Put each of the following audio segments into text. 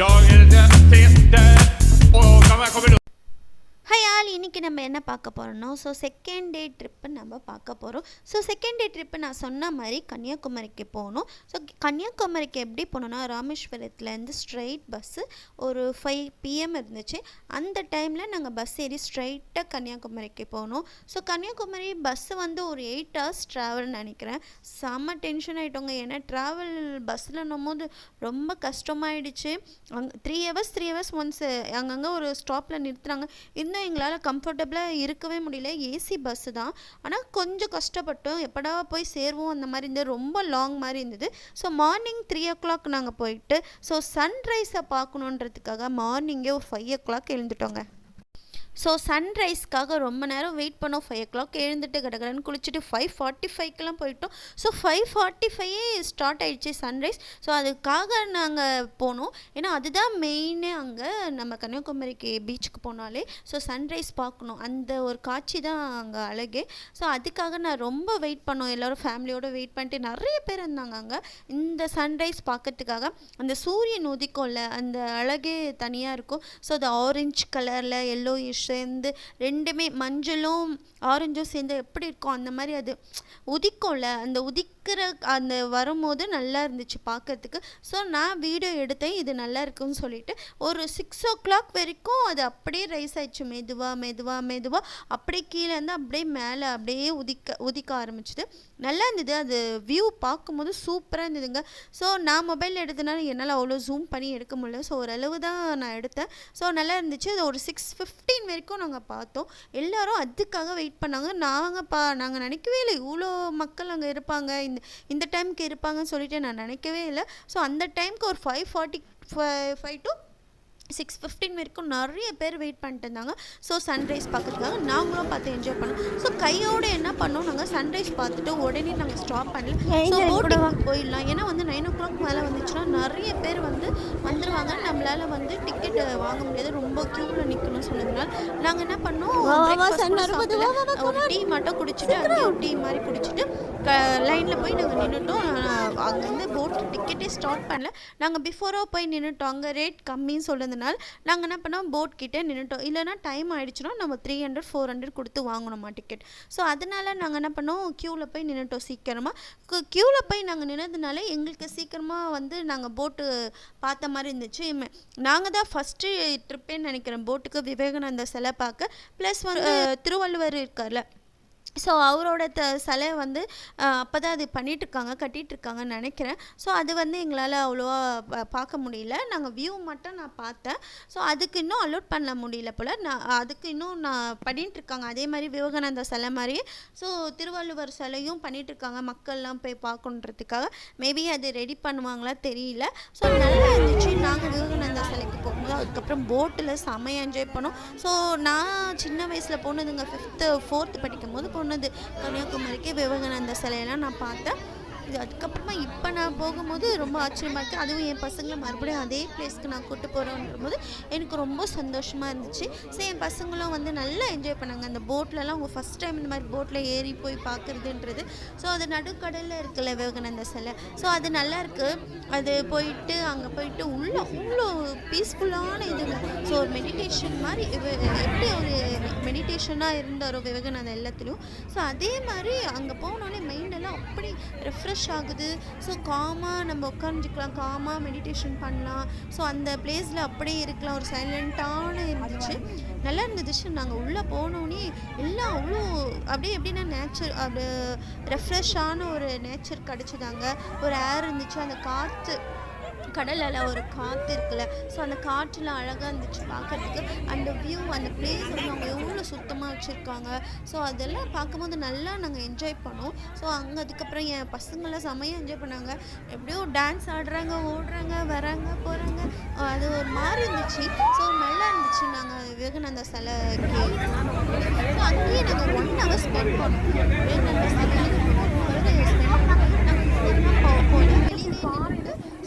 Jag är den siste hi இன்னைக்கு நம்ம என்ன பார்க்க போகிறோம்னா ஸோ செகண்ட் டே ட்ரிப்பு நம்ம பார்க்க போகிறோம் ஸோ செகண்ட் டே ட்ரிப்பு நான் சொன்ன மாதிரி கன்னியாகுமரிக்கு போகணும். ஸோ கன்னியாகுமரிக்கு எப்படி போனோம்னா ராமேஸ்வரத்துலேருந்து ஸ்ட்ரைட் பஸ்ஸு ஒரு ஃபைவ் பிஎம் இருந்துச்சு. அந்த டைமில் நாங்கள் பஸ் ஏறி ஸ்ட்ரைட்டாக கன்னியாகுமரிக்கு போனோம். ஸோ கன்னியாகுமரி பஸ்ஸு வந்து ஒரு எயிட் ஹவர்ஸ் ட்ராவல்னு நினைக்கிறேன். செம்ம டென்ஷன் ஆகிட்டோங்க ஏன்னா ட்ராவல் பஸ்ஸில் போது ரொம்ப கஷ்டமாயிடுச்சு. அங்கே three hours three hours once அங்கங்கே ஒரு ஸ்டாப்பில் நிறுத்துறாங்க இன்னும் எங்களால் கம்ஃபர்டபுளாக இருக்கவே முடியல. ஏசி பஸ்ஸு தான். ஆனால் கொஞ்சம் கஷ்டப்பட்டோம். எப்படா போய் சேருவோம்? அந்த மாதிரி இருந்தது. ரொம்ப லாங் மாதிரி இருந்தது. So morning three o'clock நாங்கள் போயிட்டு ஸோ சன்ரைஸை பார்க்கணுன்றதுக்காக மார்னிங்கே ஒரு ஃபைவ் ஓ கிளாக் எழுந்துட்டோங்க. ஸோ சன்ரைஸ்க்காக ரொம்ப நேரம் வெயிட் பண்ணோம். ஃபைவ் ஓ கிளாக் எழுந்துட்டு கடகடன்னு குளிச்சுட்டு ஃபைவ் ஃபார்ட்டி ஃபைவ்க்கெலாம் போயிட்டோம். ஸோ ஃபைவ் ஃபார்ட்டி ஃபைவே ஸ்டார்ட் ஆகிடுச்சு சன்ரைஸ் ஸோ அதுக்காக நாங்கள் போனோம். ஏன்னா அதுதான் மெயினே அங்கே நம்ம கன்னியாகுமரிக்கு பீச்சுக்கு போனாலே. ஸோ சன்ரைஸ் பார்க்கணும். அந்த ஒரு காட்சி தான் அங்கே அழகே. ஸோ அதுக்காக நான் ரொம்ப வெயிட் பண்ணோம். எல்லோரும் ஃபேமிலியோடு வெயிட் பண்ணிட்டு நிறைய பேர் இருந்தாங்க அங்கே. இந்த சன்ரைஸ் பார்க்கறதுக்காக. அந்த சூரியன் உதிக்கும்ல அந்த அழகே தனியாக இருக்கும். ஸோ அது ஆரஞ்சு கலரில் எல்லோயிஷ் சேர்ந்து ரெண்டுமே மஞ்சளும் ஆரஞ்சும் சேர்ந்து எப்படி இருக்கும்? அந்த மாதிரி அது உதிக்கும்ல? அந்த உதிக்கிற அந்த வரும்போது நல்லா இருந்துச்சு பார்க்கறதுக்கு ஸோ நான் வீடியோ எடுத்தேன். இது நல்லா இருக்குன்னு சொல்லிட்டு. ஒரு சிக்ஸ் ஓ கிளாக் வரைக்கும் அது அப்படியே ரைஸ் ஆயிடுச்சு. மெதுவாக மெதுவாக மெதுவாக அப்படியே கீழே இருந்து அப்படியே மேலே அப்படியே உதிக்க உதிக்க ஆரம்பிச்சுது. நல்லா இருந்தது. அது வியூ பார்க்கும்போது சூப்பராக இருந்ததுங்க. ஸோ நான் மொபைல் எடுத்தனால என்னால் அவ்வளோ ஜூம் பண்ணி எடுக்க முடியல. ஸோ ஓரளவு தான் நான் எடுத்தேன். ஸோ நல்லா இருந்துச்சு. அது ஒரு சிக்ஸ் ஃபிஃப்டீன் வரைக்கும் நாங்கள் பார்த்தோம். எல்லாரும் அதுக்காக வெயிட் பண்ணாங்க. நாங்கள் பா நாங்கள் நினைக்கவே இல்லை. இவ்வளோ மக்கள் அங்கே இருப்பாங்க. இந்த இந்த டைமுக்கு இருப்பாங்கன்னு சொல்லிட்டு நான் நினைக்கவே இல்லை. ஸோ அந்த டைமுக்கு ஒரு five forty five to six fifteen வரைக்கும் நிறைய பேர் வெயிட் பண்ணிட்டு இருந்தாங்க. ஸோ சன்ரைஸ் பார்க்கறதுக்காக நாங்களும் பார்த்து என்ஜாய் பண்ணோம். ஸோ கையோடு என்ன பண்ணோம்? நாங்கள் சன்ரைஸ் பார்த்துட்டு உடனே நாங்கள் ஸ்டாப் பண்ணல. ஸோ போட்டிங் போயிடலாம். ஏன்னா வந்து நைன் ஓ கிளாக் மேலே வந்துச்சுன்னா நிறைய பேர் வந்து வந்துடுவாங்க நம்மளால் வந்து டிக்கெட் வாங்க முடியாது. ரொம்ப க்யூவில் நிற்கணும்னு சொன்னதுனால நாங்கள் என்ன பண்ணோம்? டீ மட்டும் குடிச்சிட்டு டீ மாதிரி குடிச்சிட்டு க லைனில் போய் நாங்கள் நின்றுட்டோம் அங்கேருந்து போட் டிக்கெட்டே ஸ்டார்ட் பண்ணல. நாங்கள் பிஃபோராக போய் நின்றுட்டோம் அங்கே ரேட் கம்மின்னு சொன்னதுனால நாங்கள் என்ன பண்ணோம்? போட் கிட்டே நின்றுட்டோம் இல்லைனா டைம் ஆயிடுச்சுன்னா நம்ம த்ரீ ஹண்ட்ரட் ஃபோர் ஹண்ட்ரட் கொடுத்து வாங்கணுமா டிக்கெட் ஸோ அதனால நாங்கள் என்ன பண்ணோம்? க்யூவில் போய் நின்றுட்டோம் சீக்கிரமாக க்யூவில் போய் நாங்கள் நின்னதுனால எங்களுக்கு சீக்கிரமாக வந்து நாங்கள் போட்டு பார்த்த மாதிரி இருந்துச்சு. நாங்கள் தான் ஃபஸ்ட்டு ட்ரிப்பேன்னு நினைக்கிறேன். போட்டுக்கு விவேகானந்த சிலை பார்க்க. ப்ளஸ் வந்து திருவள்ளுவர் இருக்கார்ல. ஸோ அவரோட த சிலை வந்து அப்போ தான் அது பண்ணிகிட்ருக்காங்க கட்டிகிட்ருக்காங்கன்னு நினைக்கிறேன். ஸோ அது வந்து எங்களால் அவ்வளோவா பார்க்க முடியல. நாங்கள் வியூ மட்டும் நான் பார்த்தேன். ஸோ அதுக்கு இன்னும் அலோட் பண்ண முடியல போல். நான் அதுக்கு இன்னும் நான் பண்ணிகிட்ருக்காங்க அதே மாதிரி விவேகானந்தா சிலை மாதிரியே ஸோ திருவள்ளுவர் சிலையும் பண்ணிகிட்ருக்காங்க மக்கள்லாம் போய் பார்க்கணுன்றதுக்காக. மேபி அது ரெடி பண்ணுவாங்களா தெரியல. ஸோ நல்லா இருந்துச்சு. நாங்கள் விவேகானந்தா சிலைக்கு போகும்போது அதுக்கப்புறம் போட்டில் செமையாக என்ஜாய் பண்ணோம். ஸோ நான் சின்ன வயசில் போனதுங்க ஃபிஃப்த்து ஃபோர்த்து படிக்கும் போது போனது கன்னியாகுமரிக்கு விவேகானந்த சிலையெல்லாம் நான் பார்த்தேன். இது அதுக்கப்புறமா இப்போ நான் போகும்போது ரொம்ப ஆச்சரியமாக இருக்குது அதுவும் என் பசங்களை மறுபடியும் அதே பிளேஸ்க்கு நான் கூப்பிட்டு போகிறோன்ற போது எனக்கு ரொம்ப சந்தோஷமாக இருந்துச்சு. ஸோ என் பசங்களும் வந்து நல்லா என்ஜாய் பண்ணாங்க. அந்த போட்லலாம் அவங்க ஃபஸ்ட் டைம் இந்த மாதிரி போட்டில் ஏறி போய் பார்க்குறதுன்றது. ஸோ அது நடுக்கடலில் இருக்குல்ல விவேகானந்த சிலை. ஸோ அது நல்லாயிருக்கு அது போயிட்டு அங்கே போயிட்டு உள்ளே அவ்வளோ பீஸ்ஃபுல்லான இது ஸோ ஒரு மெடிடேஷன் மாதிரி எப்படி ஒரு மெடிடேஷனாக இருந்தாரோ விவேகானந்தா எல்லாத்துலேயும் ஸோ அதே மாதிரி அங்கே போனோடனே மைண்டெல்லாம் அப்படி ரெஃப்ரெஷ் ஆகுது. ஸோ காமாக நம்ம உட்காந்துக்கலாம் காமாக மெடிடேஷன் பண்ணலாம். ஸோ அந்த பிளேஸில் அப்படியே இருக்கலாம். ஒரு சைலண்ட்டான இருந்துச்சு. நல்லா இருந்துச்சு நாங்கள் உள்ளே போனோடனே எல்லாம் அவ்வளோ அப்படியே எப்படின்னா நேச்சர் அப்படி ரெஃப்ரெஷ்ஷான ஒரு நேச்சர் கிடச்சிதாங்க. ஒரு ஏர் இருந்துச்சு. அந்த காற்று கடலில் ஒரு காற்று இருக்குல்ல. ஸோ அந்த காற்றில் அழகாக இருந்துச்சு பார்க்கறதுக்கு அந்த வியூ அந்த பிளேஸ் வந்து அவங்க எவ்வளோ சுத்தமாக வச்சுருக்காங்க. ஸோ அதெல்லாம் பார்க்கும்போது நல்லா நாங்கள் என்ஜாய் பண்ணோம். ஸோ அங்கே அதுக்கப்புறம் என் பசங்களாம் செமையாக என்ஜாய் பண்ணாங்க. எப்படியோ டான்ஸ் ஆடுறாங்க ஓடுறாங்க வராங்க போகிறாங்க அது ஒரு மாதிரி இருந்துச்சு. ஸோ நல்லா இருந்துச்சு நாங்கள் விவேகானந்தா சிலைக்கு ஸோ அங்கேயே நாங்கள் ஒன் ஹவர் ஸ்பெண்ட் பண்ணோம். விவேகானந்தா சிலைக்கு ஒன் ஹவர் ஸ்பெண்ட் பண்ணோம் நாங்கள் போல வெளியே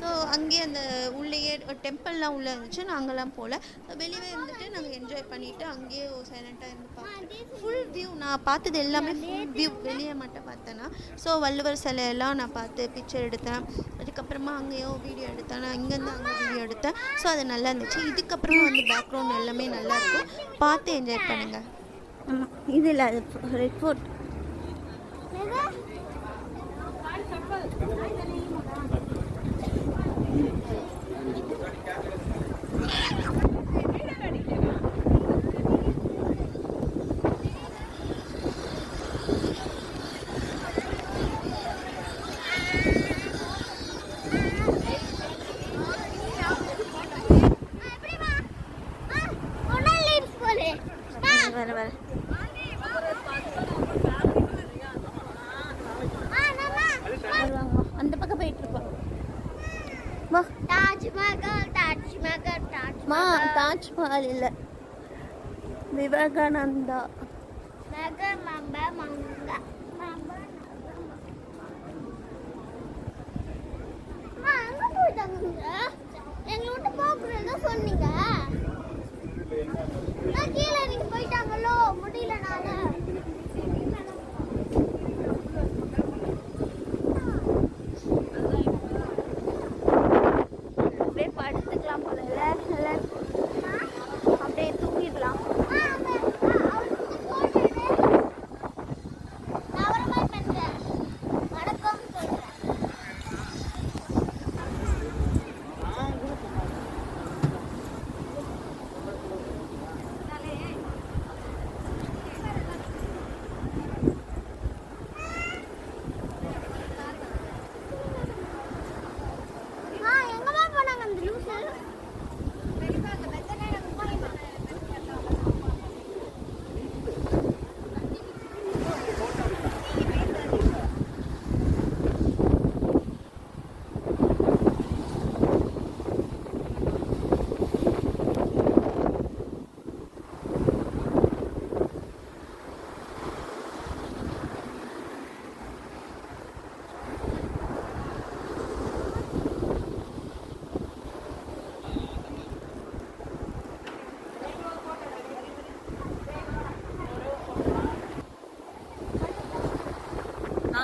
ஸோ அங்கேயே அந்த உள்ளேயே டெம்பிள்லாம் உள்ளே இருந்துச்சு நாங்கள்லாம் போகல. வெளியே இருந்துட்டு நாங்கள் என்ஜாய் பண்ணிவிட்டு அங்கேயே சைலண்ட்டாக இருந்து பார்த்தோம். ஃபுல் வியூ நான் பார்த்தது எல்லாமே ஃபுல் வியூ வெளியே மட்டும் பார்த்தேன்னா. ஸோ வள்ளுவர் சிலையெல்லாம் நான் பார்த்து பிக்சர் எடுத்தேன். அதுக்கப்புறமா அங்கேயோ வீடியோ எடுத்தேன். நான் இங்கேருந்து அங்கே வீடியோ எடுத்தேன். ஸோ அது நல்லா இருந்துச்சு. இதுக்கப்புறமா வந்து பேக்ரவுண்ட் எல்லாமே நல்லாயிருக்கும் பார்த்து என்ஜாய் பண்ணுங்கள் ஆமாம் இது இல்லை அது ரெட் ஃபோர்ட் அந்த பக்கம் போயிட்டு இருப்போம். தாஜ்மஹால் மா தாஜ்மஹால் இல்லை. விவேகானந்தா? எங்களை விட்டு போகக்கூடாதுன்னு சொன்னீங்க நான் கீழே நீங்க போயிட்டாங்களோ முடியல நானு அப்படியே படுத்துக்கலாம் போல இல்லை இல்லை அப்படியே தூங்கிடலாம் எங்கம்மா போனாங்க அந்த லூசு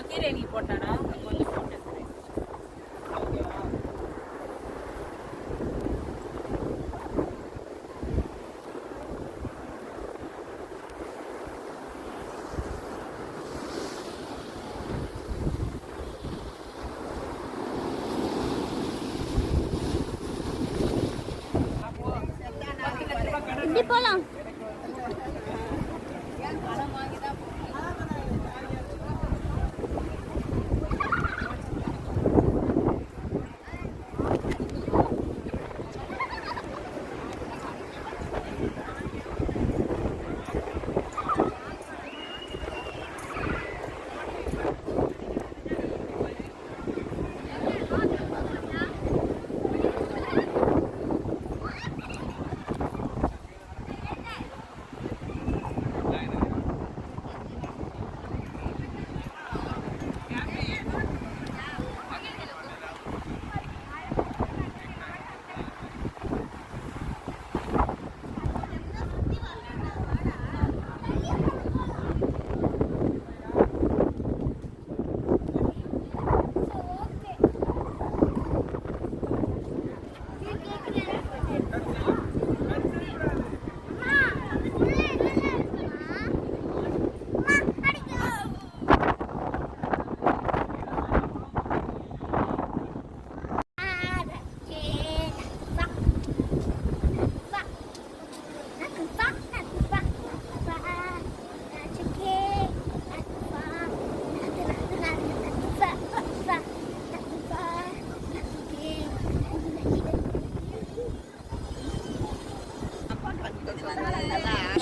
நான் கீரை நீ போட்டானா கொஞ்சம்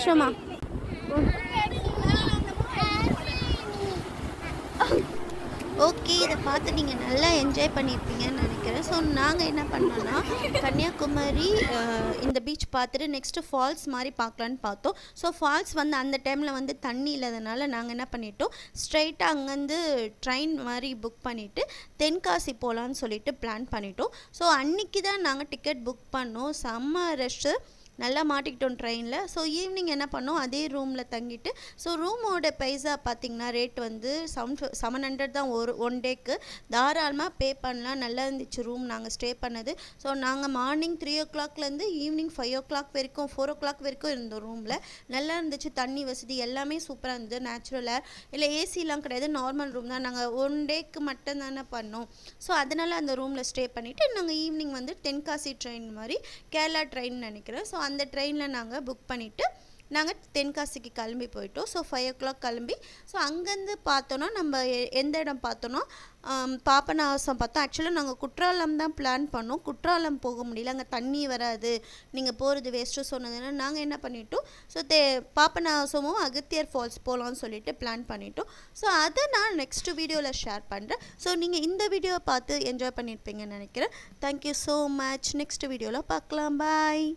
போட்டேன் ஓகே இதை பார்த்து நீங்கள் நல்லா என்ஜாய் பண்ணியிருப்பீங்கன்னு நினைக்கிறேன். ஸோ நாங்கள் என்ன பண்ணோன்னா கன்னியாகுமரி இந்த பீச் பார்த்துட்டு நெக்ஸ்ட்டு ஃபால்ஸ் மாதிரி பார்க்கலான்னு பார்த்தோம். ஸோ ஃபால்ஸ் வந்து அந்த டைமில் வந்து தண்ணி இல்லாதனால நாங்கள் என்ன பண்ணிட்டோம் ஸ்ட்ரைட்டாக அங்கேருந்து ட்ரெயின் மாதிரி புக் பண்ணிவிட்டு தென்காசி போகலான்னு சொல்லிட்டு பிளான் பண்ணிட்டோம். ஸோ அன்னைக்கு தான் நாங்கள் டிக்கெட் புக் பண்ணோம். செம்ம ரஷ்ஷு நல்லா மாட்டிக்கிட்டோம் ட்ரெயினில் ஸோ ஈவினிங் என்ன பண்ணோம்? அதே ரூமில் தங்கிட்டு ஸோ ரூமோட பைசா பார்த்தீங்கன்னா ரேட் வந்து செவன் செவன் ஹண்ட்ரட் தான் ஒரு ஒன் டேக்கு தாராளமாக பே பண்ணலாம். நல்லா இருந்துச்சு ரூம் நாங்கள் ஸ்டே பண்ணது. ஸோ நாங்கள் மார்னிங் த்ரீ ஓ கிளாக்லேருந்து ஈவினிங் ஃபைவ் ஓ கிளாக் வரைக்கும் ஃபோர் ஓ கிளாக் வரைக்கும் இருந்தோம் ரூமில் நல்லா இருந்துச்சு. தண்ணி வசதி எல்லாமே சூப்பராக இருந்தது. நேச்சுரலாக இல்லை ஏசிலாம் கிடையாது. நார்மல் ரூம் தான். நாங்கள் ஒன் டேக்கு மட்டும் தானே பண்ணோம். ஸோ அதனால் அந்த ரூமில் ஸ்டே பண்ணிவிட்டு நாங்கள் ஈவினிங் வந்து தென்காசி ட்ரெயின் மாதிரி கேரளா ட்ரெயின் நினைக்கிறேன். ஸோ அந்த ட்ரெயினில் நாங்கள் புக் பண்ணிவிட்டு நாங்கள் தென்காசிக்கு கிளம்பி போயிட்டோம். ஸோ ஃபைவ் ஓ கிளாக் கிளம்பி. ஸோ அங்கேருந்து பார்த்தோன்னா நம்ம எ- எந்த இடம் பார்த்தோன்னா ஆம், பாபநாசம் பார்த்தோம். ஆக்சுவலாக நாங்கள் குற்றாலம் தான் பிளான் பண்ணோம். குற்றாலம் போக முடியல. அங்கே தண்ணி வராது. நீங்கள் போகிறது வேஸ்ட்டு சொன்னதுன்னா நாங்கள் என்ன பண்ணிட்டோம்? ஸோ தே பாபநாசமும் அகத்தியர் ஃபால்ஸ் போகலான்னு சொல்லிட்டு பிளான் பண்ணிட்டோம். ஸோ அதை நான் நெக்ஸ்ட் வீடியோவில் ஷேர் பண்ணுறேன் ஸோ நீங்கள் இந்த வீடியோவை பார்த்து என்ஜாய் பண்ணியிருப்பீங்கன்னு நினைக்கிறேன். தேங்க்யூ ஸோ மச் நெக்ஸ்ட் வீடியோவில் பார்க்கலாம். பாய்